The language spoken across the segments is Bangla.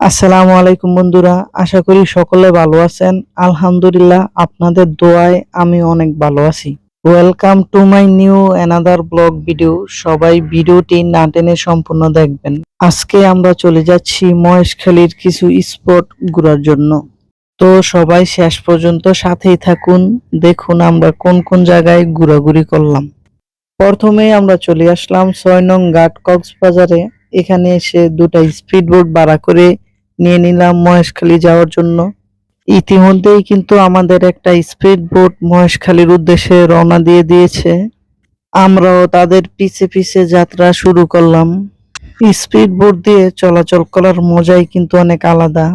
আসসালামু আলাইকুম বন্ধুরা, আশা করি সকলে ভালো আছেন। আলহামদুলিল্লাহ আপনাদের দোয়ায় আমি অনেক ভালো আছি। Welcome to my new another blog video সবাই ভিডিওটি না টেনে সম্পূর্ণ দেখবেন। আজকে আমরা চলে যাচ্ছি মহেশখালীর কিছু স্পট ঘোরার জন্য। তো সবাই শেষ পর্যন্ত সাথেই থাকুন। দেখুন আমরা কোন কোন জায়গায় ঘোরাঘুরি করলাম। প্রথমে আমরা চলে আসলাম ছয় নং ঘাট কক্সবাজারে। এখানে এসে দুটা স্পিড বোট ভাড়া করে নিয়ে নিলাম মহেশখালী যাওয়ার জন্য। ইতিমধ্যেই কিন্তু আমাদের একটা স্পিড বোট মহেশখালীর উদ্দেশ্যে রওনা দিয়ে দিয়েছে। আমরাও তাদের পিছে পিছে যাত্রা শুরু করলাম। স্পিড বোট দিয়ে চলাচল করার মজাই কিন্তু অনেক আলাদা।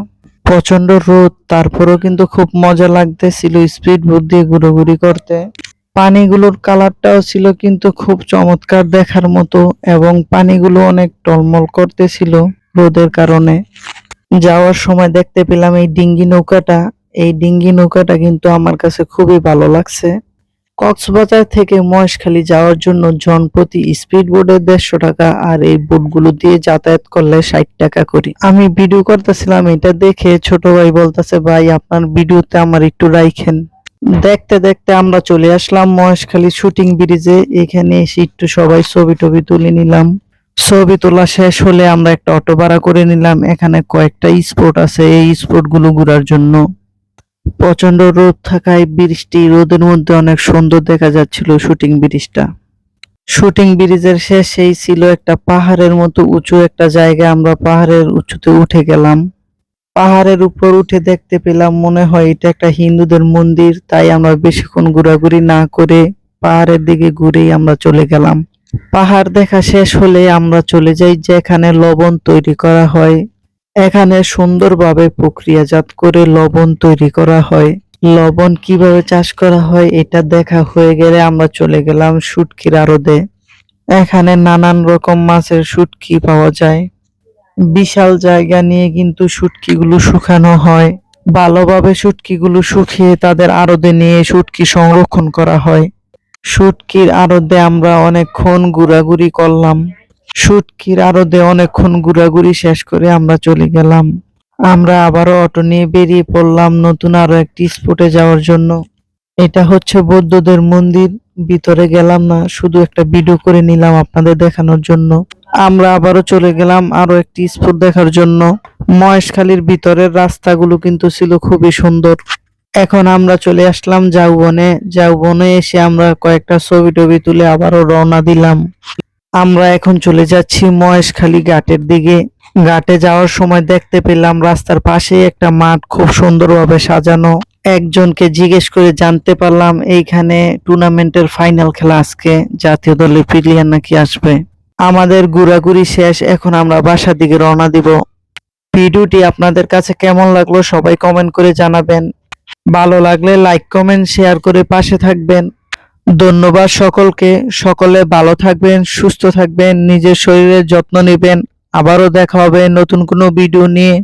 প্রচণ্ড রোদ, তারপরেও কিন্তু খুব মজা লাগতেছিল স্পিড বোট দিয়ে ঘুরোঘুরি করতে। পানিগুলোর কালারটাও ছিল কিন্তু খুব চমৎকার দেখার মতো এবং পানিগুলো অনেক টলমল করতেছিল রোদের কারণে। যাওয়ার সময় দেখতে পেলাম এই ডিঙ্গি নৌকাটা। এই ডিঙ্গি নৌকাটা কিন্তু আমার কাছে খুবই ভালো লাগছে। কক্সবাজার থেকে মহেশখালী যাওয়ার জন্য জন প্রতি স্পিড বোর্ডে দেড়শো টাকা আর এই বোটগুলো দিয়ে যাতায়াত করলে ষাট টাকা করি। আমি ভিডিও করতেছিলাম এটা দেখে ছোট ভাই বলতেছে, ভাই, আপনার ভিডিওতে আমার একটু রাইখেন। দেখতে দেখতে আমরা চলে আসলাম মহেশখালী শুটিং ব্রিজে। এখানে এসে একটু সবাই ছবি টবি তুলে নিলাম। ছবি তোলা শেষ হলে আমরা একটা অটো ভাড়া করে নিলাম। এখানে কয়েকটা স্পট আছে। এই স্পটগুলো ঘোরার জন্য প্রচণ্ড রোদ থাকায় বৃষ্টি, রোদের মধ্যে অনেক সুন্দর দেখা যাচ্ছিল শুটিং ব্রিজটা। শুটিং ব্রিজের শেষেই ছিল একটা পাহাড়ের মতো উঁচু একটা জায়গা। আমরা পাহাড়ের উঁচুতে উঠে গেলাম। পাহাড়ের উপর উঠে দেখতে পেলাম মনে হয় এটা একটা হিন্দুদের মন্দির, তাই আমরা বেশিক্ষণ ঘোরাঘুরি না করে পাহাড়ের দিকে ঘুরেই আমরা চলে গেলাম। পাহাড় দেখা শেষ হলে আমরা চলে যাই যেখানে লবণ তৈরি করা হয়। এখানে সুন্দরভাবে প্রক্রিয়াজাত করে লবণ তৈরি করা হয়। লবণ কীভাবে চাষ করা হয় এটা দেখা হয়ে গেলে আমরা চলে গেলাম শুটকির আড়দে এখানে নানান রকম মাছের শুটকি পাওয়া যায়। বিশাল জায়গা নিয়ে কিন্তু শুটকিগুলো শুকানো হয়। ভালোভাবে শুটকিগুলো শুকিয়ে তাদের আড়দে নিয়ে শুটকি সংরক্ষণ করা হয়। শুটকির আড়দে আমরা অনেকক্ষণ ঘোরাঘুরি করলাম। শুটকির আড়দে অনেকক্ষণ ঘোরাঘুরি শেষ করে আমরা চলে গেলাম। আমরা আবারও অটো নিয়ে বেরিয়ে পড়লাম নতুন আরও একটি স্পটে যাওয়ার জন্য। এটা হচ্ছে বৌদ্ধদের মন্দির। ভিতরে গেলাম না, শুধু একটা ভিডিও করে নিলাম আপনাদের দেখানোর জন্য। আমরা আবারও চলে গেলাম আরও একটি স্পট দেখার জন্য। মহেশখালীর ভিতরের রাস্তাগুলো কিন্তু ছিল খুবই সুন্দর। এখন আমরা চলে আসলাম জাউবনে। জাউবনে এসে আমরা কয়েকটা ছবি টবি তুলে আবারও রওনা দিলাম। আমরা এখন চলে যাচ্ছি মহেশখালী ঘাটের দিকে। ঘাটে যাওয়ার সময় দেখতে পেলাম রাস্তার পাশেই একটা মাঠ খুব সুন্দরভাবে সাজানো। একজনকে জিজ্ঞেস করে জানতে পারলাম এইখানে টুর্নামেন্টের ফাইনাল খেলা আজকে। জাতীয় দলের প্লেয়ার নাকি আসবে? আমাদের ঘোরাঘুরি শেষ, এখন আমরা বাসার দিকে রওনা দিব। ভিডিওটি আপনাদের কাছে কেমন লাগল সবাই কমেন্ট করে জানাবেন। ভালো লাগলে লাইক কমেন্ট শেয়ার করে পাশে থাকবেন। ধন্যবাদ সকলকে। সকলে ভালো থাকবেন, সুস্থ থাকবেন, নিজের শরীরের যত্ন নেবেন। আবারও দেখা হবে নতুন কোনো ভিডিও নিয়ে।